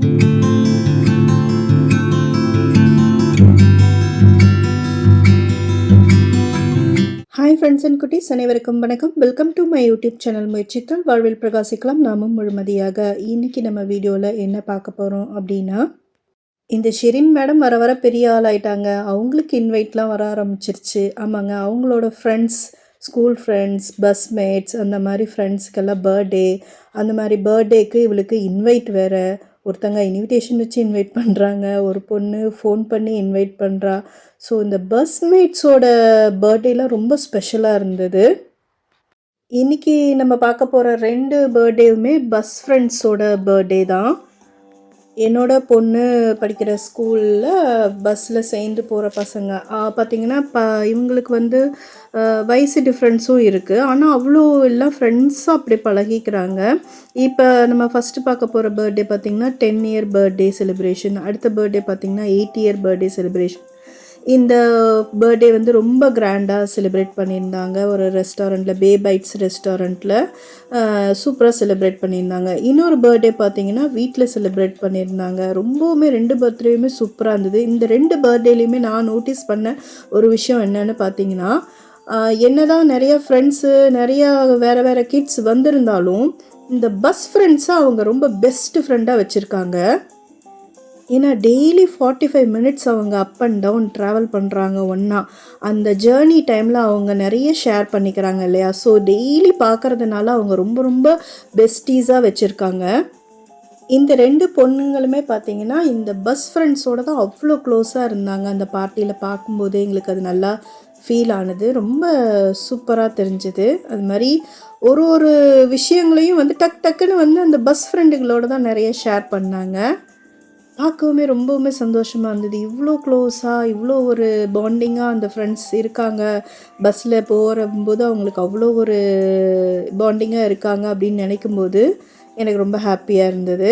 Hi friends and குட்டீஸ் அனைவருக்கும் வணக்கம். Welcome to my YouTube channel முயற்சித்தால் வாழ்வில் பிரகாசிக்கலாம். நாமும் முழுமதியாக இன்னைக்கு நம்ம வீடியோவில் என்ன பார்க்க போகிறோம் அப்படின்னா இந்த ஷெரின் மேடம் வர வர பெரிய ஆள் ஆயிட்டாங்க. அவங்களுக்கு இன்வைட்லாம் வர ஆரம்பிச்சிருச்சு. ஆமாங்க அவங்களோட friends school friends bus mates அந்த மாதிரி ஃப்ரெண்ட்ஸ்க்கெல்லாம் பர்த்டே அந்த மாதிரி பர்த்டேக்கு இவளுக்கு இன்வைட் வேறு. ஒருத்தங்க இன்விடேஷன் வச்சு இன்வைட் பண்ணுறாங்க ஒரு பொண்ணு ஃபோன் பண்ணி இன்வைட் பண்ணுறா ஸோ இந்த பஸ் மேட்ஸோட பர்த்டேலாம் ரொம்ப ஸ்பெஷலாக இருந்தது. இன்னைக்கு நம்ம பார்க்க போகிற ரெண்டு பர்த்டேவுமே பஸ் ஃப்ரெண்ட்ஸோட பர்த்டே தான். என்னோட பொண்ணு படிக்கிற ஸ்கூலில் பஸ்ஸில் சேர்ந்து போகிற பசங்க. பார்த்திங்கன்னா ப இவங்களுக்கு வந்து வயசு டிஃப்ரென்ஸும் இருக்குது ஆனால் அவ்வளோ எல்லாம் ஃப்ரெண்ட்ஸாக அப்படி பழகிக்கிறாங்க. இப்போ நம்ம ஃபஸ்ட்டு பார்க்க போகிற பர்த்டே பார்த்திங்கன்னா டென் இயர் பர்த்டே செலிப்ரேஷன் அடுத்த பர்த்டே பார்த்திங்கன்னா எயிட் இயர் பர்த்டே செலிப்ரேஷன் இந்த பர்த்டே வந்து ரொம்ப கிராண்டாக செலிப்ரேட் பண்ணியிருந்தாங்க. ஒரு ரெஸ்டாரண்ட்டில் பே பைட்ஸ் ரெஸ்டாரண்ட்டில் சூப்பராக செலிப்ரேட் பண்ணியிருந்தாங்க. இன்னொரு பர்த்டே பார்த்தீங்கன்னா வீட்டில் செலிப்ரேட் பண்ணியிருந்தாங்க. ரொம்பவுமே ரெண்டு பர்த்டேயுமே சூப்பராக இருந்தது. இந்த ரெண்டு பர்த்டேலையுமே நான் நோட்டீஸ் பண்ண ஒரு விஷயம் என்னன்னு பார்த்தீங்கன்னா என்னதான் நிறையா ஃப்ரெண்ட்ஸு நிறையா வேறு வேறு கிட்ஸ் வந்திருந்தாலும் இந்த பஸ் ஃப்ரெண்ட்ஸை அவங்க ரொம்ப பெஸ்ட் ஃப்ரெண்டாக வச்சுருக்காங்க. ஏன்னா டெய்லி ஃபார்ட்டி ஃபைவ் மினிட்ஸ் அவங்க அப் அண்ட் டவுன் ட்ராவல் பண்ணுறாங்க ஒன்றா அந்த ஜேர்னி டைமில் அவங்க நிறைய ஷேர் பண்ணிக்கிறாங்க இல்லையா? ஸோ டெய்லி பார்க்கறதுனால அவங்க ரொம்ப ரொம்ப பெஸ்டீஸாக வச்சுருக்காங்க. இந்த ரெண்டு பொண்ணுங்களுமே பார்த்தீங்கன்னா இந்த பஸ் ஃப்ரெண்ட்ஸோட தான் அவ்வளோ க்ளோஸாக இருந்தாங்க. அந்த பார்ட்டியில் பார்க்கும்போது எங்களுக்கு அது நல்லா ஃபீல் ஆனது. ரொம்ப சூப்பராக தெரிஞ்சுது. அது மாதிரி ஒரு ஒரு விஷயங்களையும் வந்து டக் டக்குன்னு வந்து அந்த பஸ் ஃப்ரெண்டுகளோட தான் நிறைய ஷேர் பண்ணாங்க. பார்க்கவுமே ரொம்பவுமே சந்தோஷமாக இருந்தது. இவ்வளோ க்ளோஸாக இவ்வளோ ஒரு பாண்டிங்காக அந்த ஃப்ரெண்ட்ஸ் இருக்காங்க. பஸ்ஸில் போகிறம்போது அவங்களுக்கு அவ்வளோ ஒரு பாண்டிங்காக இருக்காங்க அப்படின்னு நினைக்கும்போது எனக்கு ரொம்ப ஹாப்பியாக இருந்தது.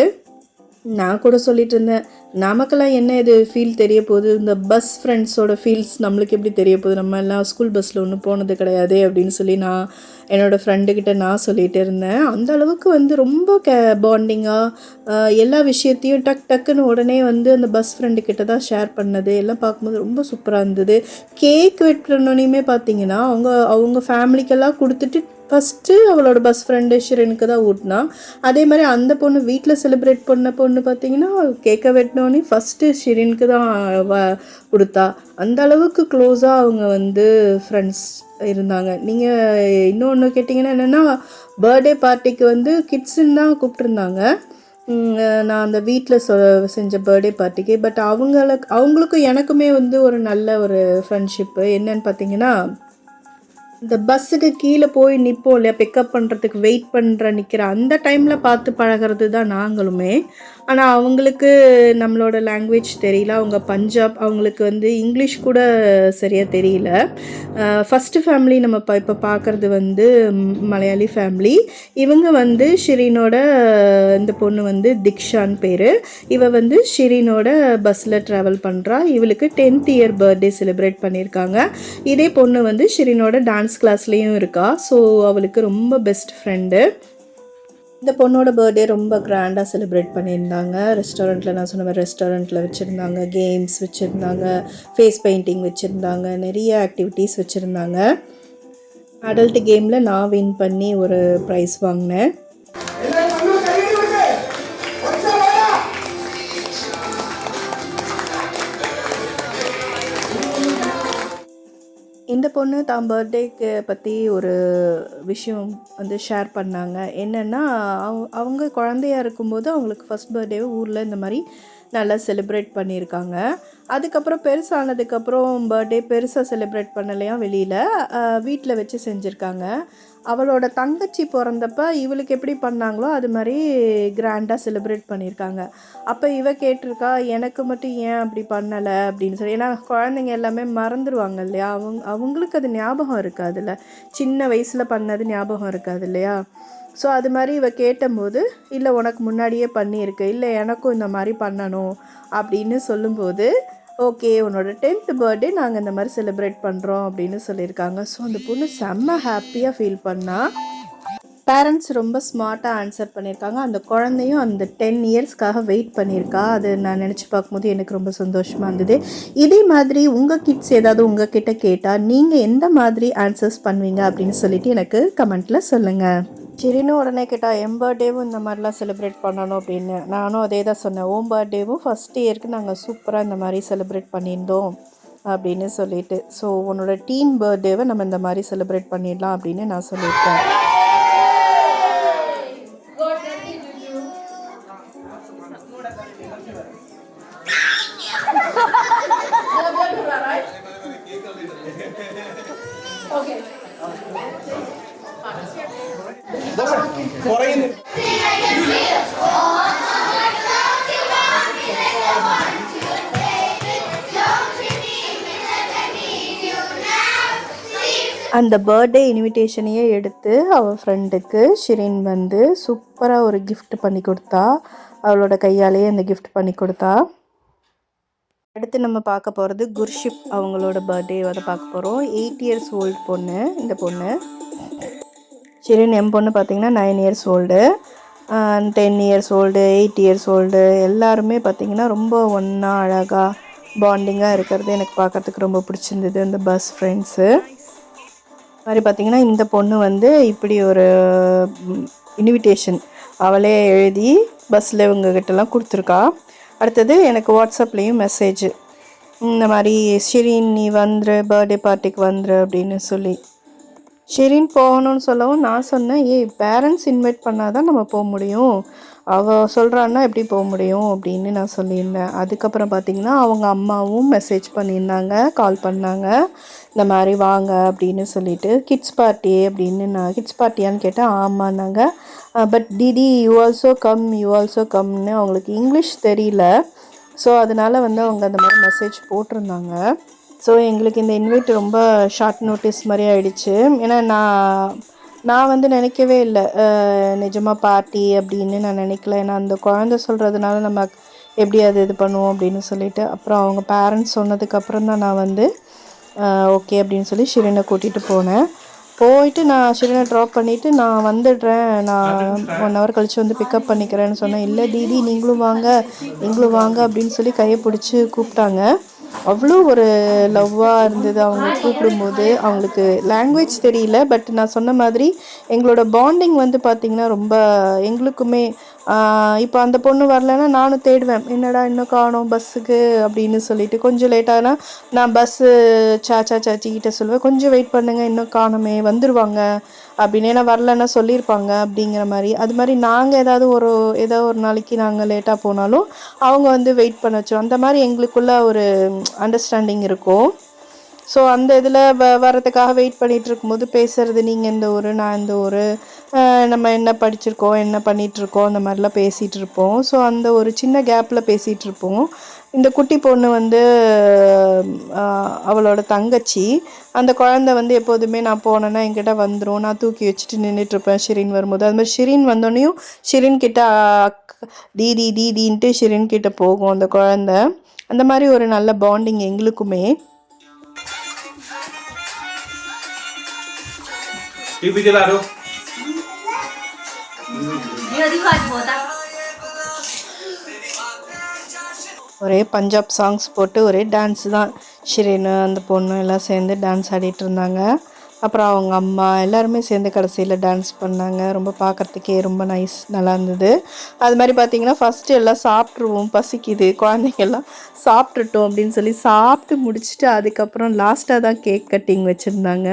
நான் கூட சொல்லிட்டு இருந்தேன் நமக்கெல்லாம் என்ன இது ஃபீல் தெரிய போகுது? இந்த பஸ் ஃப்ரெண்ட்ஸோட ஃபீல்ஸ் நம்மளுக்கு எப்படி தெரிய போகுது? நம்ம எல்லாம் ஸ்கூல் பஸ்ஸில் ஒன்றும் போனது கிடையாது அப்படின்னு சொல்லி நான் என்னோடய ஃப்ரெண்டுக்கிட்ட நான் சொல்லிகிட்டு இருந்தேன். அந்த அளவுக்கு வந்து ரொம்ப கே பாண்டிங்காக எல்லா விஷயத்தையும் டக் டக்குன்னு உடனே வந்து அந்த பஸ் ஃப்ரெண்டுக்கிட்ட தான் ஷேர் பண்ணது. எல்லாம் பார்க்கும்போது ரொம்ப சூப்பராக இருந்தது. கேக் வெட்டுறனோனையுமே பார்த்தீங்கன்னா அவங்க அவங்க ஃபேமிலிக்கெல்லாம் கொடுத்துட்டு ஃபஸ்ட்டு அவளோட பெஸ்ட் ஃப்ரெண்டு ஷிரனுக்கு தான் ஊட்டினா அதே மாதிரி அந்த பொண்ணு வீட்டில் செலிப்ரேட் பண்ண பொண்ணு பார்த்தீங்கன்னா கேட்க வெட்டினோன்னே ஃபஸ்ட்டு ஷிரினுக்கு தான் வ கொடுத்தா. அந்த அளவுக்கு க்ளோஸாக அவங்க வந்து ஃப்ரெண்ட்ஸ் இருந்தாங்க. நீங்கள் இன்னொன்று கேட்டிங்கன்னா என்னென்னா பர்த்டே பார்ட்டிக்கு வந்து கிட்ஸுன்னு தான் கூப்பிட்ருந்தாங்க நான் அந்த வீட்டில் சொ செஞ்ச பர்த்டே பார்ட்டிக்கு பட் அவங்களுக்கு அவங்களுக்கும் எனக்குமே வந்து ஒரு நல்ல ஒரு ஃப்ரெண்ட்ஷிப்பு என்னன்னு பார்த்தீங்கன்னா இந்த பஸ்ஸுக்கு கீழே போய் நிற்போம் இல்லையா? பிக்கப் பண்ணுறதுக்கு வெயிட் பண்ணுற நிற்கிற அந்த டைமில் பார்த்து பழகிறது தான் நாங்களுமே. ஆனால் அவங்களுக்கு நம்மளோட லாங்குவேஜ் தெரியல. அவங்க பஞ்சாப் அவங்களுக்கு வந்து இங்கிலீஷ் கூட சரியாக தெரியல. ஃபஸ்ட்டு ஃபேமிலி நம்ம இப்போ இப்போ பார்க்குறது வந்து மலையாளி ஃபேமிலி இவங்க வந்து ஷிரீனோட இந்த பொண்ணு வந்து திக்ஷான் பேர். இவ வந்து ஷிரீனோட பஸ்ஸில் ட்ராவல் பண்ணுறா இவளுக்கு டென்த் இயர் பர்த்டே செலிப்ரேட் பண்ணியிருக்காங்க இதே பொண்ணு வந்து ஷிரீனோட டான்ஸ் கிளாஸ்லேயும் இருக்கா. ஸோ அவளுக்கு ரொம்ப பெஸ்ட் ஃப்ரெண்டு இந்த பொண்ணோட பர்த்டே ரொம்ப கிராண்டாக செலிப்ரேட் பண்ணியிருந்தாங்க. ரெஸ்டாரண்ட்டில் நான் சொன்ன மாதிரி ரெஸ்டாரண்ட்டில் வச்சுருந்தாங்க கேம்ஸ் வச்சுருந்தாங்க ஃபேஸ் பெயிண்டிங் வச்சுருந்தாங்க நிறைய ஆக்டிவிட்டீஸ் வச்சுருந்தாங்க. அடல்ட் கேமில் நான் வின் பண்ணி ஒரு ப்ரைஸ் வாங்கினேன். இந்த பொண்ணு தான் பர்த்டேக்கு பற்றி ஒரு விஷயம் வந்து ஷேர் பண்ணாங்க. என்னென்னா அவங்க அவங்க குழந்தையா இருக்கும்போது அவங்களுக்கு ஃபஸ்ட் பர்த்டே ஊரில் இந்த மாதிரி நல்லா செலிப்ரேட் பண்ணியிருக்காங்க. அதுக்கப்புறம் பெருசானதுக்கப்புறம் பர்த்டே பெருசாக செலிப்ரேட் பண்ணலையா வெளியில். வீட்டில் வச்சு செஞ்சுருக்காங்க. அவளோட தங்கச்சி பிறந்தப்ப இவளுக்கு எப்படி பண்ணாங்களோ அது மாதிரி கிராண்டாக செலிப்ரேட் பண்ணியிருக்காங்க. அப்போ இவ கேட்டிருக்கா எனக்கு மட்டும் ஏன் அப்படி பண்ணலை? அப்படின்னு சொல்லி. ஏன்னா குழந்தைங்க எல்லாமே மறந்துடுவாங்க இல்லையா? அவங்க அவங்களுக்கு அது ஞாபகம் இருக்காதுல்ல. சின்ன வயசில் பண்ணது ஞாபகம் இருக்காது இல்லையா? ஸோ அது மாதிரி இவ கேட்டபோது இல்லை உனக்கு முன்னாடியே பண்ணியிருக்கு. இல்லை எனக்கும் இந்த மாதிரி பண்ணணும். அப்படின்னு சொல்லும்போது ஓகே உன்னோட டென்த் பர்த்டே நாங்கள் இந்த மாதிரி செலிப்ரேட் பண்ணுறோம் அப்படின்னு சொல்லியிருக்காங்க. ஸோ அந்த பொண்ணு செம்ம ஹாப்பியாக ஃபீல் பண்ணால் பேரண்ட்ஸ் ரொம்ப ஸ்மார்ட்டாக ஆன்சர் பண்ணியிருக்காங்க. அந்த குழந்தையும் அந்த டென் இயர்ஸ்க்காக வெயிட் பண்ணியிருக்கா. அது நான் நினச்சி பார்க்கும்போது எனக்கு ரொம்ப சந்தோஷமாக இருந்தது. இதே மாதிரி உங்கள் கிட்ஸ் ஏதாவது உங்கள் கிட்டே கேட்டால் நீங்கள் எந்த மாதிரி ஆன்சர்ஸ் பண்ணுவீங்க அப்படின்னு சொல்லிட்டு எனக்கு கமெண்ட்டில் சொல்லுங்கள் சரின்னு உடனே கேட்டால் என் பர்த்டேவும் இந்த மாதிரிலாம் செலிப்ரேட் பண்ணணும் அப்படின்னு. நானும் அதே தான் சொன்னேன். ஓம் பர்த்டேவும் ஃபஸ்ட் இயருக்கு நாங்கள் சூப்பராக இந்த மாதிரி செலிப்ரேட் பண்ணியிருந்தோம் அப்படின்னு சொல்லிட்டு. ஸோ உன்னோட டீன் பர்த்டேவை நம்ம இந்த மாதிரி செலிப்ரேட் பண்ணிடலாம் அப்படின்னு நான் சொல்லியிருக்கேன். குறைந்து அந்த பர்த்டே இன்விடேஷனையே எடுத்து அவள் ஃப்ரெண்டுக்கு ஷிரின் வந்து சூப்பராக ஒரு கிஃப்ட் பண்ணி கொடுத்தா. அவளோட கையாலேயே அந்த கிஃப்ட் பண்ணி கொடுத்தா. அடுத்து நம்ம பார்க்க போகிறது குர்ஷிப் அவங்களோட பர்த்டே அதை பார்க்க போகிறோம் எயிட் இயர்ஸ் ஓல்டு பொண்ணு இந்த பொண்ணு. ஷிரின் என் பொண்ணு பார்த்தீங்கன்னா nine years old ten years old eight years old எல்லாருமே பார்த்தீங்கன்னா ரொம்ப ஒன்றா அழகாக பாண்டிங்காக இருக்கிறது எனக்கு பார்க்கறதுக்கு ரொம்ப பிடிச்சிருந்தது இந்த பஸ் ஃப்ரெண்ட்ஸு மாதிரி பார்த்தீங்கன்னா இந்த பொண்ணு வந்து இப்படி ஒரு இன்விடேஷன் அவளே எழுதி பஸ்ஸில் இவங்ககிட்டலாம் கொடுத்துருக்கா. அடுத்தது எனக்கு வாட்ஸ்அப்லேயும் மெசேஜ் இந்த மாதிரி ஷிரின் நீ வந்துரு பர்த்டே பார்ட்டிக்கு வந்துரு அப்படின்னு சொல்லி ஷெரின் போகணும்னு சொல்லவும் நான் சொன்னேன் ஏய் பேரண்ட்ஸ் இன்வைட் பண்ணால் தான் நம்ம போக முடியும். அவள் சொல்கிறான்னா எப்படி போக முடியும்? அப்படின்னு நான் சொல்லியிருந்தேன். அதுக்கப்புறம் பார்த்தீங்கன்னா அவங்க அம்மாவும் மெசேஜ் பண்ணியிருந்தாங்க கால் பண்ணாங்க. இந்த மாதிரி வாங்க அப்படின்னு சொல்லிட்டு கிட்ஸ் பார்ட்டி அப்படின்னு நான் கிட்ஸ் பார்ட்டியான்னு கேட்டேன். ஆமான்னாங்க. But did you also come you also கம்னு அவங்களுக்கு இங்கிலீஷ் தெரியல. ஸோ அதனால் வந்து அவங்க அந்த மாதிரி மெசேஜ் போட்டிருந்தாங்க. ஸோ எங்களுக்கு இந்த இன்வைட் ரொம்ப ஷார்ட் நோட்டீஸ் மாதிரி ஆயிடுச்சு. ஏன்னா நான் நான் வந்து நினைக்கவே இல்லை. நிஜமாக பார்ட்டி அப்படின்னு நான் நினைக்கல. ஏன்னா அந்த குழந்தை சொல்கிறதுனால நம்ம எப்படி அது இது பண்ணுவோம் அப்படின்னு சொல்லிட்டு அப்புறம் அவங்க பேரண்ட்ஸ் சொன்னதுக்கப்புறம் தான் நான் வந்து ஓகே அப்படின்னு சொல்லி ஷிரினை கூட்டிகிட்டு போனேன். போயிட்டு நான் ஷிரினை ட்ராப் பண்ணிவிட்டு நான் வந்துடுறேன். நான் ஒன் ஹவர் கழித்து வந்து பிக்கப் பண்ணிக்கிறேன்னு சொன்னேன். இல்லை தீதி நீங்களும் வாங்க. நீங்களும் வாங்க அப்படின்னு சொல்லி கையை பிடிச்சி கூப்பிட்டாங்க. அவ்வளோ ஒரு லவ்வாக இருந்தது அவங்க கூப்பிடும்போது. அவங்களுக்கு லாங்குவேஜ் தெரியல பட் நான் சொன்ன மாதிரி எங்களோட பாண்டிங் வந்து பார்த்திங்கன்னா ரொம்ப எங்களுக்குமே இப்போ அந்த பொண்ணு வரலன்னா நானும் தேடுவேன். என்னடா இன்னும் காணோம் பஸ்ஸுக்கு அப்படின்னு சொல்லிட்டு கொஞ்சம் லேட்டானா நான் பஸ்ஸு சாச்சா சாச்சிக்கிட்ட சொல்லுவேன். கொஞ்சம் வெயிட் பண்ணுங்க இன்னும் காணுமே வந்துடுவாங்க அப்படின்னு ஏன்னா வரலன்னா சொல்லியிருப்பாங்க அப்படிங்கிற மாதிரி. அது மாதிரி நாங்கள் ஏதாவது ஒரு ஏதோ ஒரு நாளைக்கு நாங்கள் லேட்டாக போனாலும் அவங்க வந்து வெயிட் பண்ண வச்சோம் அந்த மாதிரி எங்களுக்குள்ள ஒரு அண்டர்ஸ்டாண்டிங் இருக்கும். ஸோ அந்த இதில் வ வரதுக்காக வெயிட் பண்ணிகிட்டு இருக்கும்போது பேசுகிறது நீங்கள் இந்த ஊர் நான் இந்த ஊர் நம்ம என்ன படிச்சிருக்கோம் என்ன பண்ணிகிட்ருக்கோம் அந்த மாதிரிலாம் பேசிகிட்டு இருப்போம் ஸோ அந்த ஒரு சின்ன கேப்பில் பேசிகிட்டு இருப்போம் இந்த குட்டி பொண்ணு வந்து அவளோட தங்கச்சி அந்த குழந்தை வந்து எப்போதுமே நான் போனேன்னா என்கிட்ட வந்துடும் நான் தூக்கி வச்சுட்டு நின்றுட்டுருப்பேன் ஷிரின் வரும்போது. அது மாதிரி ஷிரின் வந்தோடனையும் ஷிரின் கிட்ட அக் தீதி தீதின்ட்டு ஷிரின் கிட்ட போகும் அந்த குழந்தை. அந்த மாதிரி ஒரு நல்ல பாண்டிங் எங்களுக்குமே. ટીવી ચલાડો ஒரே பஞ்சாப் சாங்ஸ் போட்டு ஒரே டான்ஸ் தான். ஷிரீனு அந்த பொண்ணு எல்லாம் சேர்ந்து டான்ஸ் ஆடிட்டு இருந்தாங்க. அப்புறம் அவங்க அம்மா எல்லாருமே சேர்ந்து கடைசியில் டான்ஸ் பண்ணாங்க. ரொம்ப பார்க்குறதுக்கே ரொம்ப நைஸ் நல்லா இருந்தது. அது மாதிரி பார்த்திங்கன்னா ஃபஸ்ட்டு எல்லாம் சாப்பிட்ருவோம் பசிக்குது. குழந்தைங்கெல்லாம் சாப்பிட்டுட்டோம் அப்படின்னு சொல்லி சாப்பிட்டு முடிச்சுட்டு அதுக்கப்புறம் லாஸ்ட்டாக தான் கேக் கட்டிங் வச்சுருந்தாங்க.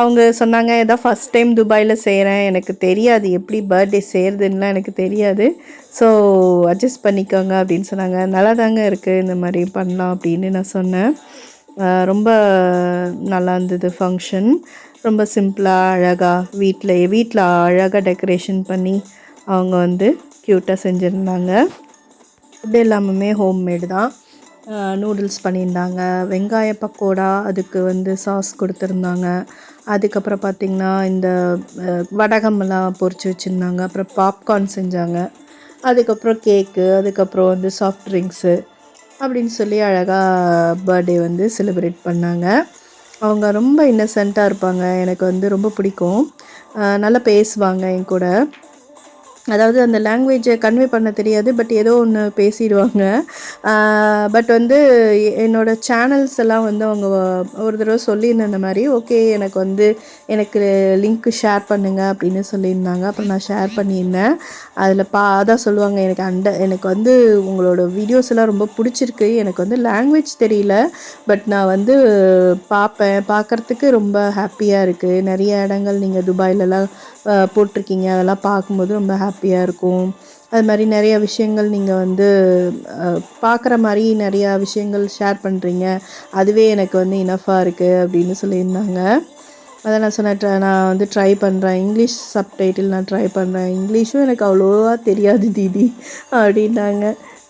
அவங்க சொன்னாங்க ஏதோ ஃபஸ்ட் டைம் துபாயில் செய்கிறேன் எனக்கு தெரியாது. எப்படி பர்த்டே செய்கிறதுன்னுலாம் எனக்கு தெரியாது. ஸோ அட்ஜஸ்ட் பண்ணிக்கோங்க அப்படின்னு சொன்னாங்க. நல்லா தாங்க இருக்குது இந்த மாதிரி பண்ணலாம் அப்படின்னு நான் சொன்னேன். ரொம்ப நல்லா இருந்தது ஃபங்க்ஷன் ரொம்ப சிம்பிளாக அழகாக வீட்டில் வீட்டில் அழகாக டெக்கரேஷன் பண்ணி அவங்க வந்து க்யூட்டாக செஞ்சுருந்தாங்க. ஃபுட் எல்லாமே ஹோம்மேடு தான். நூடுல்ஸ் பண்ணியிருந்தாங்க. வெங்காய பக்கோடா அதுக்கு வந்து சாஸ் கொடுத்துருந்தாங்க. அதுக்கப்புறம் பார்த்திங்கன்னா இந்த வடகம்லாம் வடகமெல்லாம் வச்சுருந்தாங்க. அப்புறம் பாப்கார்ன் செஞ்சாங்க. அதுக்கப்புறம் கேக்கு அதுக்கப்புறம் வந்து சாஃப்ட் ட்ரிங்க்ஸு அப்படின்னு சொல்லி அழகாக பர்த்டே வந்து செலிப்ரேட் பண்ணாங்க. அவங்க ரொம்ப இன்னசென்ட்டாக இருப்பாங்க. எனக்கு வந்து ரொம்ப பிடிக்கும். நல்லா பேசுவாங்க என் கூட. அதாவது அந்த லாங்குவேஜை கன்வே பண்ண தெரியாது பட் ஏதோ ஒன்று பேசிடுவாங்க. பட் வந்து என்னோடய என்னோட சேனல்ஸ் எல்லாம் வந்து அவங்க ஒரு தடவை சொல்லியிருந்த மாதிரி ஓகே எனக்கு வந்து எனக்கு லிங்க் ஷேர் பண்ணுங்கள் அப்படின்னு சொல்லியிருந்தாங்க. அப்புறம் நான் ஷேர் பண்ணியிருந்தேன். அதில் பா அதான் சொல்லுவாங்க எனக்கு அண்ட எனக்கு வந்து உங்களோட வீடியோஸ் எல்லாம் ரொம்ப பிடிச்சிருக்கு. எனக்கு வந்து லாங்குவேஜ் தெரியல பட் நான் வந்து பார்ப்பேன். பார்க்குறதுக்கு ரொம்ப ஹாப்பியாக இருக்குது நிறைய இடங்கள் நீங்கள் துபாயிலலாம் போட்டிருக்கீங்க. அதெல்லாம் பார்க்கும்போது ரொம்ப ஹாப்பியாக இருக்கும். அது மாதிரி நிறைய விஷயங்கள் நீங்கள் வந்து பார்க்குற மாதிரி நிறையா விஷயங்கள் ஷேர் பண்ணுறீங்க அதுவே எனக்கு வந்து இனஃபாக இருக்குது அப்படின்னு சொல்லியிருந்தாங்க. அதை நான் சொன்னேன் நான் வந்து ட்ரை பண்ணுறேன் இங்கிலீஷ் சப்டைட்டில் நான் ட்ரை பண்ணுறேன் இங்கிலீஷும் எனக்கு அவ்வளோவா தெரியாது தீதி அப்படின்னாங்க.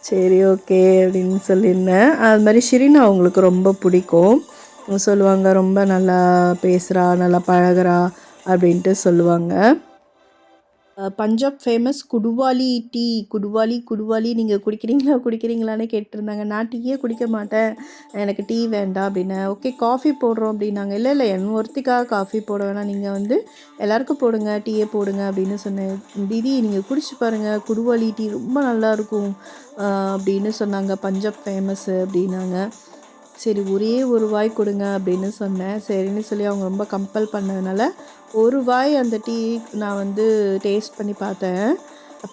சரி ஓகே அப்படின்னு சொல்லியிருந்தேன். அது மாதிரி ஷிரின் அவங்களுக்கு ரொம்ப பிடிக்கும். சொல்லுவாங்க ரொம்ப நல்லா பேசுகிறா நல்லா பழகுறா. அப்படின்ட்டு சொல்லுவாங்க. பஞ்சாப் ஃபேமஸ் குடுவாலி டீ குடுவாலி குடுவாலி நீங்கள் குடிக்கிறீங்களா குடிக்கிறீங்களான்னு கேட்டிருந்தாங்க. நான் டீயே குடிக்க மாட்டேன். எனக்கு டீ வேண்டாம் அப்படின்னு. ஓகே காஃபி போடுறோம் அப்படின்னாங்க. இல்லை இல்லை என் ஒருத்திக்காக காஃபி போட வேணாம். நீங்கள் வந்து எல்லாருக்கும் போடுங்க டீயே போடுங்க அப்படின்னு சொன்னேன் தீதி நீங்கள் குடிச்சு பாருங்கள் குடுவாலி டீ ரொம்ப நல்லாயிருக்கும் அப்படின்னு சொன்னாங்க. பஞ்சாப் ஃபேமஸ்ஸு அப்படின்னாங்க. சரி ஒரே ஒரு வாய் கொடுங்க அப்படின்னு சொன்னேன். சரின்னு சொல்லி அவங்க ரொம்ப கம்பல் பண்ணதுனால ஒரு வாய் அந்த டீ நான் வந்து டேஸ்ட் பண்ணி பார்த்தேன்.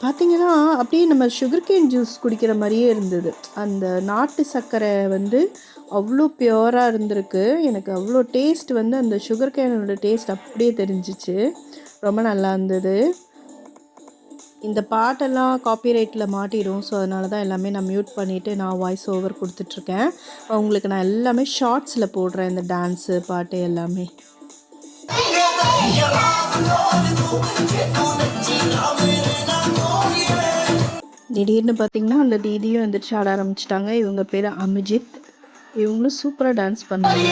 பார்த்தீங்கன்னா அப்படியே நம்ம சுகர் கேன் ஜூஸ் குடிக்கிற மாதிரியே இருந்தது. அந்த நாட்டு சர்க்கரை வந்து அவ்வளோ பியூராக இருந்திருக்கு. எனக்கு அவ்வளோ டேஸ்ட் வந்து அந்த சுகர் கேனோட டேஸ்ட் அப்படியே தெரிஞ்சிச்சு. ரொம்ப நல்லா இருந்தது. இந்த பாட்டெல்லாம் காப்பிரைட்டில் மாட்டிடும் ஸோ அதனால தான் எல்லாமே நான் மியூட் பண்ணிவிட்டு நான் வாய்ஸ் ஓவர் கொடுத்துட்ருக்கேன். உங்களுக்கு நான் எல்லாமே ஷார்ட்ஸில் போடுறேன் இந்த டான்ஸு பாட்டு எல்லாமே. திடீர்னு பார்த்தீங்கன்னா அந்த தீதியும் எந்திரிச்சு ஆட ஆரம்பிச்சிட்டாங்க. இவங்க பேர் அமிஜித். இவங்களும் சூப்பராக டான்ஸ் பண்ணாங்க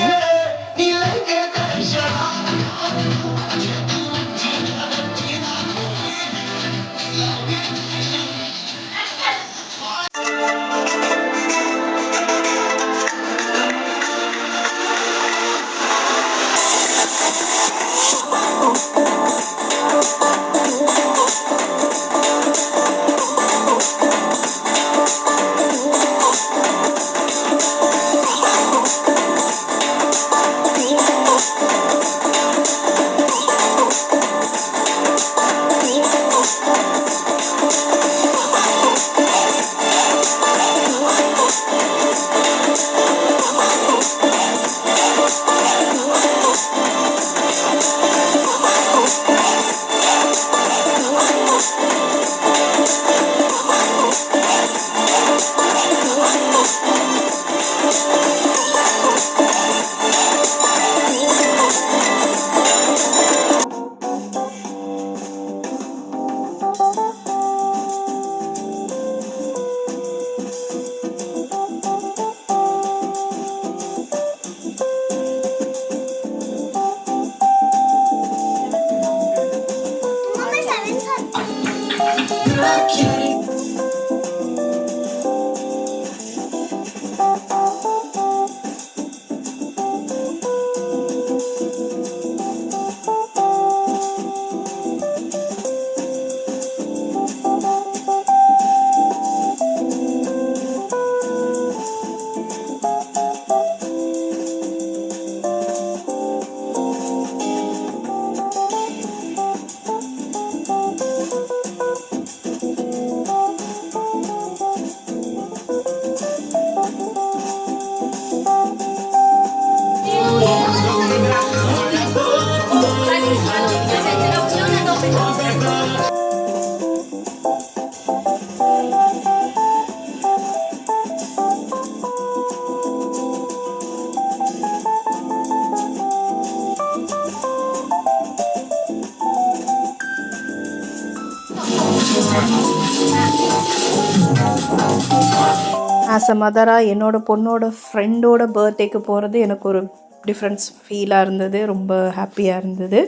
ஆஸ் அ மதராக என்னோடய பொண்ணோட ஃப்ரெண்டோட பர்த்டேக்கு போகிறது எனக்கு ஒரு டிஃப்ரென்ஸ் ஃபீலாக இருந்தது ரொம்ப ஹாப்பியாக இருந்தது.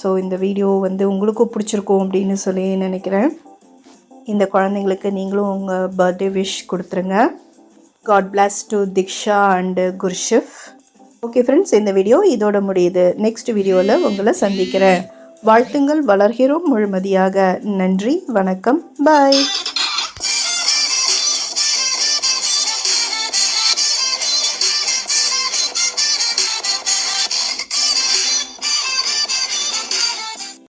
ஸோ இந்த வீடியோ வந்து உங்களுக்கும் பிடிச்சிருக்கும் அப்படின்னு சொல்லி நினைக்கிறேன். இந்த குழந்தைங்களுக்கு நீங்களும் உங்கள் பர்த்டே விஷ் கொடுத்துருங்க. God bless to Diksha and குர்ஷிஃப் okay friends இந்த வீடியோ இதோட முடியுது. நெக்ஸ்ட் வீடியோவில் உங்களை சந்திக்கிறேன். வாழ்த்துங்கள் வளர்கிறோம் முழுமதியாக. நன்றி வணக்கம் பாய்